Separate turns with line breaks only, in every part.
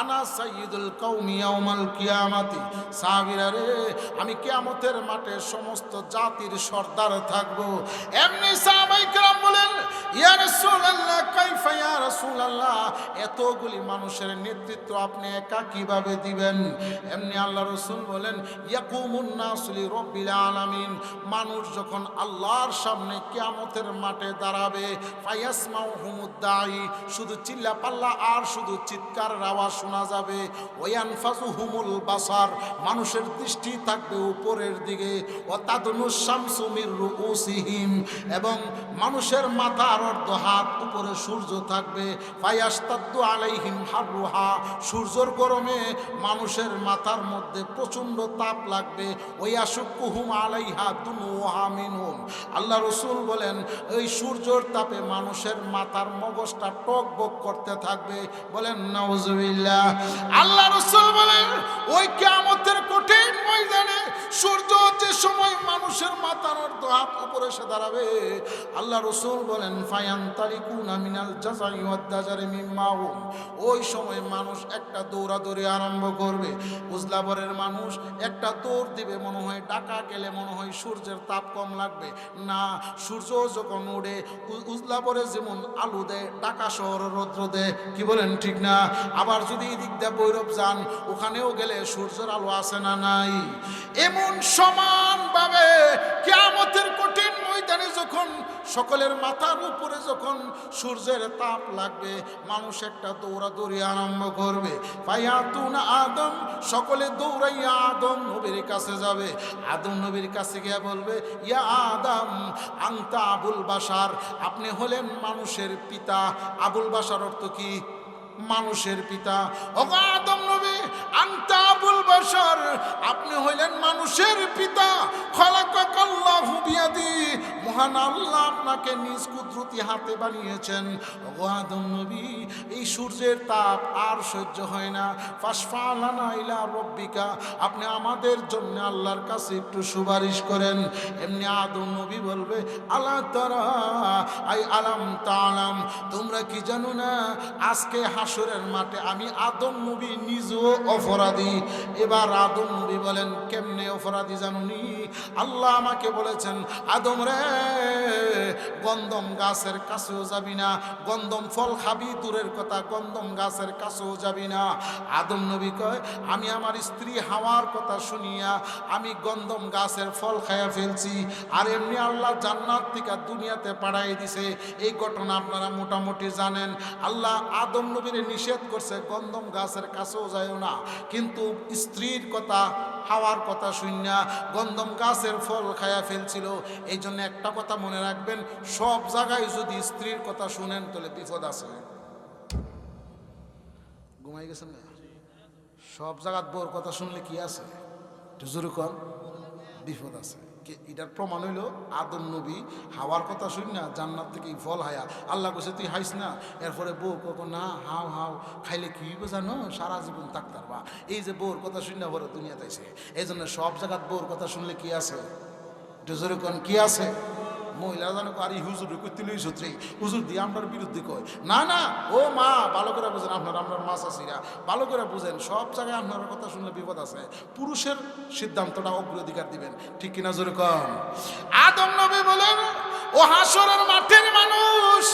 আনা সাইদুল কৌমিয়াউমাল কিয়ামাতি। সাহাবিরা রে, আমি কিয়ামতের মাঠে সমস্ত জাতির সর্দার থাকব। এমনি সাহাবাই কেরাম বলেন, ইয়া রাসূলুল্লাহ, কাইফা ইয়া রাসূলুল্লাহ? এতগুলি মানুষের নেতৃত্ব আপনি একা কীভাবে দিবেন? এমনি আল্লাহ রসুল বলেন, ইয়াকুমুন নাসলি রব্বিল আলামিন। মানুষ যখন আল্লাহর সামনে কিয়ামতের মাঠে দাঁড়াবে ফায়াসমাউ হুমুদ্দাই শুধু চিল্লাপাল্লা আর শুধু চিৎকার আওয়াজ শোনা যাবে। ওয়ানফাজু হুমুল বাসার, মানুষের দৃষ্টি থাকবে উপরের দিকে। ও তাদনু শামসু মির রুউসিহিম, এবং মানুষের মাথার অর্ধ হাত উপরে সূর্য থাকবে। ফায়াস্তাদ্দু আলাইহিম হারুহা সূর্যর গরমে মানুষের মাথার মধ্যে প্রচণ্ড তাপ লাগবে। ওই আশুকুহুম আলাইহা দুনুহা মিনহুম। আল্লাহ রসুল বলেন ওই সূর্যর তাপে মানুষের মাথার মগজটা টক বক করতে থাকবে। বলেন নাউজুবিল্লাহ আল্লাহ রসুল বলেন ওই কিয়ামতের কঠিন ময়দানে সূর্য যে সময় মানুষের দাঁড়াবে। আল্লাহ রসুল বলেন, ফায়ান ওই সময় মানুষ একটা দৌড়াদৌড়ি আরম্ভ করবে। উজলাবরের মানুষ একটা দৌড় দিবে, মনে হয় গেলে মনে হয় সূর্যের তাপ কম লাগবে। না, সূর্য যখন উড়ে উজলাবরে যেমন আলু দেয় ডাকা শহর রৌদ্র দেয়। কি বলেন, ঠিক না? আবার যদি এদিক দিয়ে বৈরব যান, ওখানেও গেলে সূর্যের আলো আসে না নাই। এমন সমানভাবে কেয়ামতের কঠিন ময়দানে যখন সকলের মাথার উপরে যখন সূর্যের তাপ লাগবে, মানুষ একটা দৌড়াদৌড়ি আরম্ভ করবে। আদম, সকলে দৌড়াইয়া আদম নবীর কাছে যাবে। আদম নবীর কাছে গিয়ে বলবে, ইয়া আদম আংতা আবুল বাসার আপনি হলেন মানুষের পিতা। আবুল বাসার অর্থ কি? মানুষের পিতা। আদম নবী, আনতা আবুল বাশার, আপনি হইলেন মানুষের পিতা। খলাকাল্লাহু বিয়াদি মহান আল্লাহ আপনাকে নিজ কুদরতি হাতে বানিয়েছেন। আদম নবী, এই সূর্যের তাপ আর সহ্য হয় না। ফাসফালানা ইলা রব্বিকা, আপনি আমাদের জন্য আল্লাহর কাছে একটু সুপারিশ করেন। এমনি আদম নবী বলবে আল্লাহ তারা, আই আলাম তালাম, তোমরা কি জানো না, আজকে হাসরের মাঠে আমি আদম নবী নিজেও অপরাধী। এবার আদম নবী বলেন, কেমনে অপরাধী জানুনি? আল্লাহ আমাকে বলেছেন, আদম রে গন্ধম গাছের কাছেও যাবি না, গন্দম ফল খাবি, দূরের কথা, গন্দম গাছের কাছেও যাবি না। আদম নবী কয়, আমি আমার স্ত্রী হাওয়ার কথা শুনিয়া আমি গন্দম গাছের ফল খাইয়া ফেলছি, আর এমনি আল্লাহ জান্নাত থেকে দুনিয়াতে পাঠাই দিছে। এই ঘটনা আপনারা মোটামুটি জানেন। আল্লাহ আদম নবীরে নিষেধ করছে, গন্দম গাছের কাছেও যায় না। কিন্তু স্ত্রীর কথা হাওয়ার কথা শুননা গন্ধম গাছের ফল খায়া ফেলছিল। এই জন্য একটা কথা মনে রাখবেন, সব জায়গায় যদি স্ত্রীর কথা শুনেন, তাহলে বিপদ আছে। ঘুমাই গেছেন না? সব জায়গাত বোর কথা শুনলে কি আছে? একটু জোরে বিপদ আছে। এটার প্রমাণ হইল আদম নবী হাওয়ার কথা শুন না, জান্নাত থেকে ফল হায়া। আল্লাহ কোসে তুই হাইস না? এরপরে বউ কখন না, হাও হাও, খাইলে কি হইব জানো? সারা জীবন থাকতার বা এই যে বউর কথা শুন না বড় দুনিয়াতে এই জন্য সব জায়গাত বউর কথা শুনলে কি আছে? জোরে কি আছে? মহিলা জানো আর হুজুর করতে লই সত্রে। হুজুর দিয়ে আপনার বিরুদ্ধে কয়, না না, ও মা, ভালো করে বুঝেন আপনার আপনার মাছ আসিরা ভালো করে বুঝেন, সব জায়গায় আপনার কথা শুনলে বিপদ আছে। পুরুষের সিদ্ধান্তটা অগ্রাধিকার দিবেন, ঠিক কিনা জোরে কম আদম নবী বলেন, ও হাসরের মাঠের মানুষ,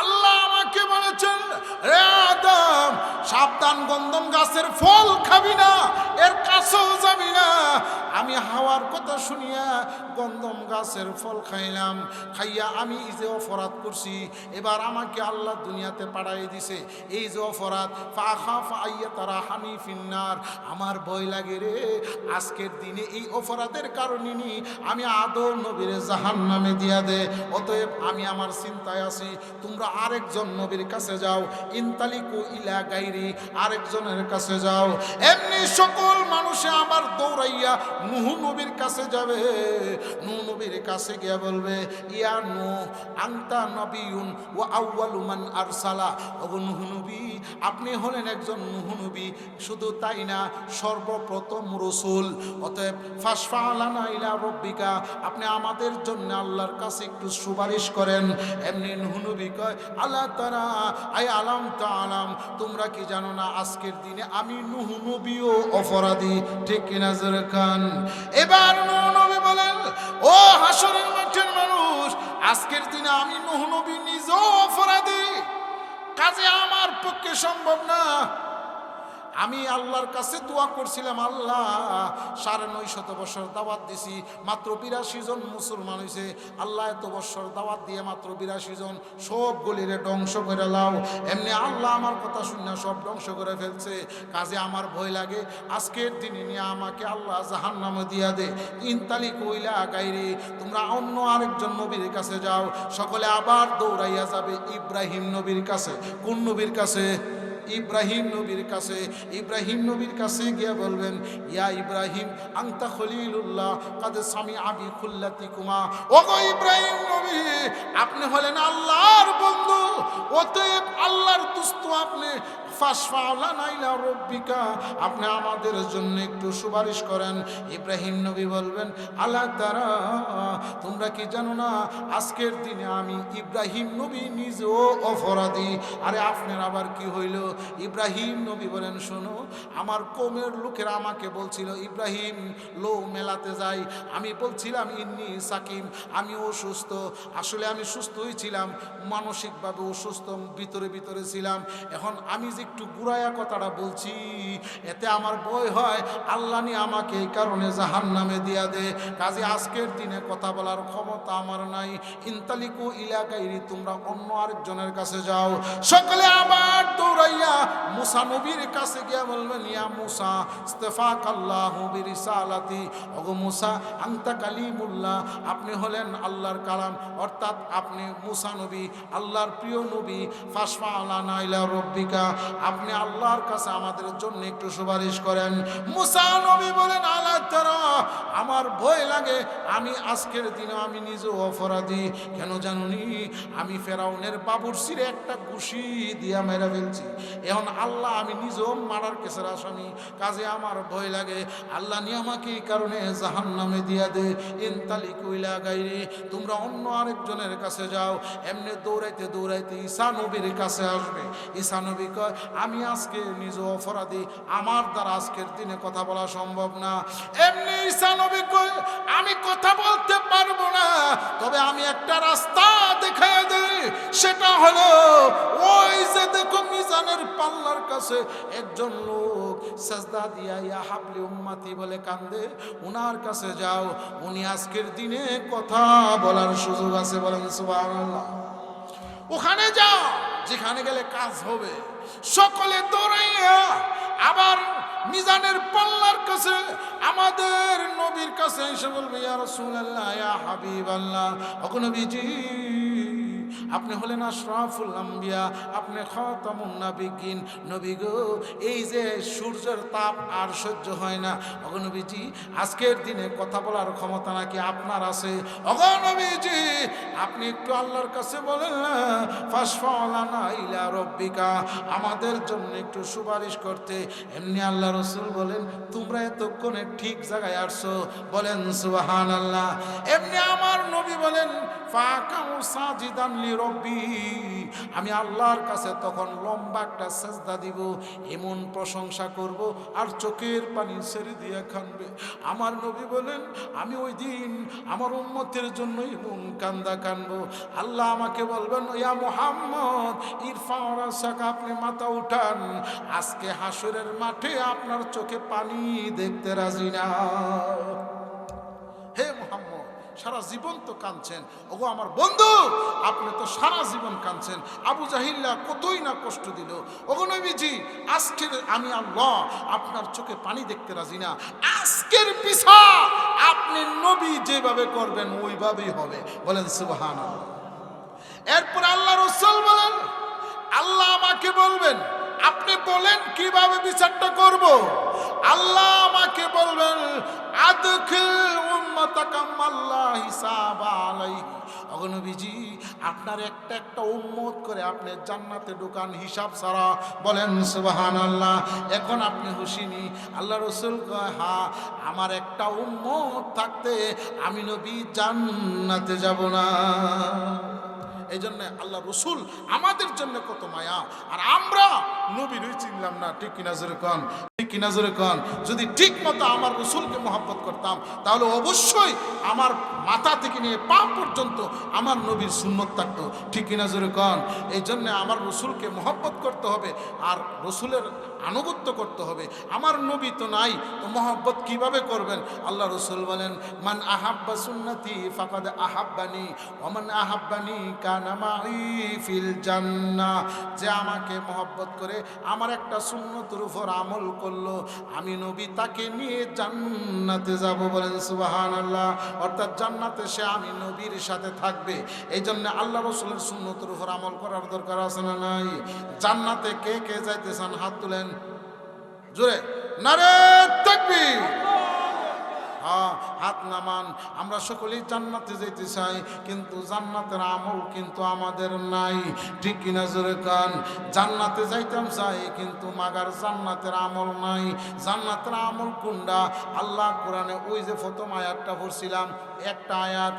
আল্লাহ আমাকে বলেছেন সাবধান গন্ধম গাছের ফল খাবি না, এর না আমি হাওয়ার কথা শুনিয়া গন্ধম গাছের ফল খাইলাম, খাইয়া আমি এই যে অপরাধ করছি, এবার আমাকে আল্লাহ দুনিয়াতে পাঠাই দিছে। এই যে অপরাধ ফাখা ফাইয়া তারা হানি ফিন্নার, আমার ভয় লাগে রে, আজকের দিনে এই অপরাধের কারণে নি আমি আদর নবীর জাহান নামে দিয়া দে, অতএব আমি আমার চিন্তায় আছি, তোমরা আরেকজন নবীর কাছে যাও, ইনতালিকু ইলা গাইরি, আরেকজনের কাছে যাও। এমনি সকল মানুষে আমার দৌড়াইয়া নুহু নবীর কাছে যাবে, নূহ নবীর কাছে গিয়ে বলবে, ইয়া নু আংতা নবিউন ও আউয়ালু মান আরসালা। ওগো নূহ নবী, আপনি হলেন একজন নূহ নবী, শুধু তাই না, সর্বপ্রথম রসুল। অতএব ফাসফা আলানা ইলা রব্বিকা, আপনি আমাদের জন্য আল্লাহর কাছে একটু সুপারিশ করেন। এমনি নূহ নবী কয় আল্লাহ তারা আই আলাম তা আলাম, তোমরা কি জানো না, আজকের দিনে আমি নূহ নবীও অপরাধী, ঠিক কিনা জোরে খান এবার নবী বলেন, ও হাসরের মাঠের মানুষ, আজকের দিনে আমি নহনবী নিজেও অপরাধী। কাজে আমার পক্ষে সম্ভব না। আমি আল্লাহর কাছে দোয়া করছিলাম, আল্লাহ, সাড়ে নয় শত বছর দাওয়াত দিছি, মাত্র বিরাশি জন মুসলমান হয়েছে আল্লাহ, এত বছর দাওয়াত দিয়ে মাত্র বিরাশি জন সব গলিরে ধ্বংস করে লাও। এমনি আল্লাহ আমার কথা শুনে সব ধ্বংস করে ফেলছে। কাজে আমার ভয় লাগে, আজকের দিনে নিয়ে আমাকে আল্লাহ জাহান নামে দিয়া দে। ইনতালি কইলা গাইরে, তোমরা অন্য আরেকজন নবীর কাছে যাও। সকলে আবার দৌড়াইয়া যাবে ইব্রাহিম নবীর কাছে। কোন নবীর কাছে? ইব্রাহিম নবীর কাছে, ইব্রাহিম নবীর কাছে গিয়ে বলবেন, ইয়া ইব্রাহিম আংতা খলিলুল্লাহ, কাদে স্বামী আবি খুল্লাতি কুমা ওগো ইব্রাহিম নবী, আপনি হলেন আল্লাহর বন্ধু, অতএব আল্লাহর দুস্থ আপনি আপনি আমাদের জন্য একটু সুপারিশ করেন। ইব্রাহিম নবী বলবেন, আল্লাহ তারা তোমরা কি জানো না, আজকের দিনে আমি ইব্রাহিম নবী নিজেও অপরাধী। আরে আপনার আবার কি হইল? ইব্রাহিম নবী বলেন, শোনো, আমার কোমের লোকেরা আমাকে বলছিল, ইব্রাহিম লো মেলাতে যাই। আমি বলছিলাম, ইন্নি সাকিম আমি অসুস্থ। আসলে আমি সুস্থ হয়েছিলাম মানসিকভাবে অসুস্থ, ভিতরে ভিতরে ছিলাম। এখন আমি যে একটু গুড়ায়া কথাটা বলছি। এতে আমার বই হয়, আল্লাহ নিয়ে আমাকে এই কারণে জাহান নামে দিয়া দে। কাজে আজকের দিনে কথা বলার ক্ষমতা আমার নাই। ইন্তালিকু ইলাকায় তোমরা অন্য আরেকজনের কাছে যাও। সকলে আবার দৌড়াইয়া মুসা নবীর কাছে গিয়া বলবেন, ইয়া মুসা ইস্তেফাক আল্লাহ বিরিসালাতি। ওগো মুসা আংতা কালিমুল্লাহ, আপনি হলেন আল্লাহর কালাম। অর্থাৎ আপনি মুসা নবী, আল্লাহর প্রিয় নবী। ফাসফা ইলা রব্বিকা। আপনি আল্লাহর কাছে আমাদের জন্য একটু সুপারিশ করেন। মুসা নবী বলেন, আল্লাহ আমার ভয় লাগে। আমি আজকের দিনে আমি নিজেও অপরাধী। কেন জানুনি? আমি ফেরাউনের বাবুর সিরে একটা ঘুষি দিয়া মেরে ফেলছি। এখন আল্লাহ, আমি নিজেও মারার কেসের আসামি। কাজে আমার ভয় লাগে। আল্লাহ নিয়ে আমাকে এই কারণে জাহান নামে দিয়া দে। ইনতালি কইলা গাইরে। তোমরা অন্য আরেকজনের কাছে যাও। এমনি দৌড়াইতে দৌড়াইতে ঈসা নবীর কাছে আসবে। ঈসা নবী কয় আমি আজকে নিজ অপরাধী, আমার দ্বারা আজকের দিনে কথা বলা সম্ভব না। এমনি ঈসা নবী আমি কথা বলতে পারব না। তবে আমি একটা রাস্তা দেখাই দেই, সেটা হলো ওই যে দেখো মিজানের পাল্লার কাছে একজন লোক সাজদা দিয়া ইয়া হাবলি উম্মাতি বলে কান্দে। উনার কাছে যাও, উনি আজকের দিনে কথা বলার সুযোগ আছে বলেন সুবহানাল্লাহ। ওখানে যাও। যেখানে গেলে কাজ হবে। সকলে দৌড়াইয়া আবার মিজানের পাল্লার কাছে আমাদের নবীর কাছে এসে বলবে, ইয়া রাসূলুল্লাহ, ইয়া হাবিবাল্লাহ। ওগো নবীজি আপনি হলেন আশরাফুল আম্বিয়া, আপনি খতামুন নাবিকিন নবী গো, এই যে সূর্যের তাপ আর সহ্য হয় না। অগনবীজি আজকের দিনে কথা বলার ক্ষমতা নাকি আপনার আছে? অগনবীজি আপনি একটু আল্লাহর কাছে বলেন না ফাসফালানা ইলা রব্বিকা, আমাদের জন্য একটু সুপারিশ করতে। এমনি আল্লাহ রসুল বলেন, তোমরা এতক্ষণে ঠিক জায়গায় আসছো। বলেন সুবাহান আল্লাহ এমনি আমার নবী বলেন আমি আল্লাহর কাছে তখন লম্বা একটা সেজদা দিব, এমন প্রশংসা করব, আর চোখের পানি ছেড়ে দিয়ে খানবে আমার নবী বলেন, আমি ওই দিন আমার উম্মতের জন্য এমন কান্দা কানবো। আল্লাহ আমাকে বলবেন, ইয়া মোহাম্মদ ইরফান রাসাকা আপনি মাথা উঠান। আজকে হাসুরের মাঠে আপনার চোখে পানি দেখতে রাজি না। হে মোহাম্মদ সারা জীবন তো কাঁদছেন। ওগো আমার বন্ধু, আপনি তো সারা জীবন কাঁদছেন। আবু জাহিল্লা কতই না কষ্ট দিল। ওগো নবীজি, আজকের আমি আল্লাহ আপনার চোখে পানি দেখতে রাজি না। আজকের পিছা আপনি নবী যেভাবে করবেন, ওইভাবেই হবে। বলেন সুবহান এরপর আল্লাহ রসুল বলেন, আল্লাহ আমাকে বলবেন, আপনি বলেন কীভাবে বিচারটা করব? আল্লাহ আমাকে বলবেন, আদখিল অগনবীজি আপনার একটা একটা উম্মত করে আপনি জান্নাতে ঢুকান হিসাব ছাড়া। বলেন সুবাহান আল্লাহ এখন আপনি হুশিনি আল্লাহ রসুল হা, আমার একটা উম্মত থাকতে আমি নবী জান্নাতে যাব না। এই জন্য আল্লাহ রসুল আমাদের জন্য কত মায়া। আর আমরা নবীরই চিনলাম না, ঠিক কিনা জোরে কন ঠিক কিনা যদি ঠিক মতো আমার রসুলকে মহাব্বত করতাম, তাহলে অবশ্যই আমার মাথা থেকে নিয়ে পা পর্যন্ত আমার নবীর সুন্নত থাকতো। ঠিক কিনা জোরে কন এই জন্যে আমার রসুলকে মহব্বত করতে হবে, আর রসুলের আনুগত্য করতে হবে। আমার নবী তো নাই, তো মহব্বত কীভাবে করবেন? আল্লাহ রসুল বলেন, মান আহাব্বা সুন্নতি ফাকাদ আহাব্বানি ওমান আহাব্বানি কানামাই ফিল জান্নাহ। যে আমাকে মহব্বত করে, আমার একটা সুন্নতের উপর আমল করল। আমি নবী তাকে নিয়ে জান্নাতে যাব। বলেন সুবাহান আল্লাহ অর্থাৎ জান্নাতে সে আমি নবীর সাথে থাকবে। এই জন্য আল্লাহ রসুলের সুন্নতর উপর আমল করার দরকার আছে না নাই? জান্নাতে কে কে যাইতেছেন? হাত তুলেন। জোরে। নারে তাকবীর হ্যাঁ, হাত নামান। আমরা সকলেই জান্নাতে যেতে চাই কিন্তু জান্নাতের আমল কিন্তু আমাদের নাই। ঠিক কিনা জোরে কান? জান্নাতে যাইতাম চাই কিন্তু মাগার জান্নাতের আমল নাই। জান্নাতের আমল কুন্ডা? আল্লাহ কোরআনে ওই যে প্রথম আয়াতটা পড়ছিলাম একটা আয়াত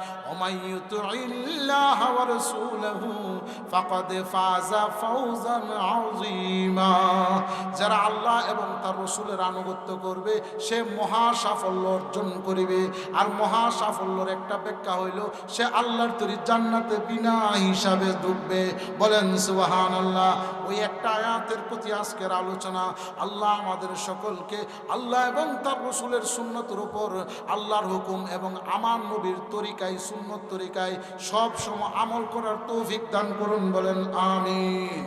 যারা আল্লাহ এবং তার রসুলের আনুগত্য করবে সে মহা সাফল্য অর্জন করিবে। আর মহা সাফল্যর একটা ব্যাখ্যা হইল, সে আল্লাহর তৈরি জান্নাতে বিনা হিসাবে ঢুকবে বলেন সুবাহান আল্লাহ ওই একটা আয়াতের প্রতি আজকের আলোচনা, আল্লাহ আমাদের সকলকে, আল্লাহ এবং তার রসুলের সুন্নতের উপর, আল্লাহর হুকুম এবং আমার নবীর তরিকায়, সুন্নত তরিকায় সব সময় আমল করার তৌফিক দান করুন, বলেন, আমিন।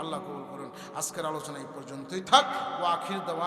আল্লাহ কবুল করুন। আজকের আলোচনা এই পর্যন্তই থাক। ও আখির দেওয়া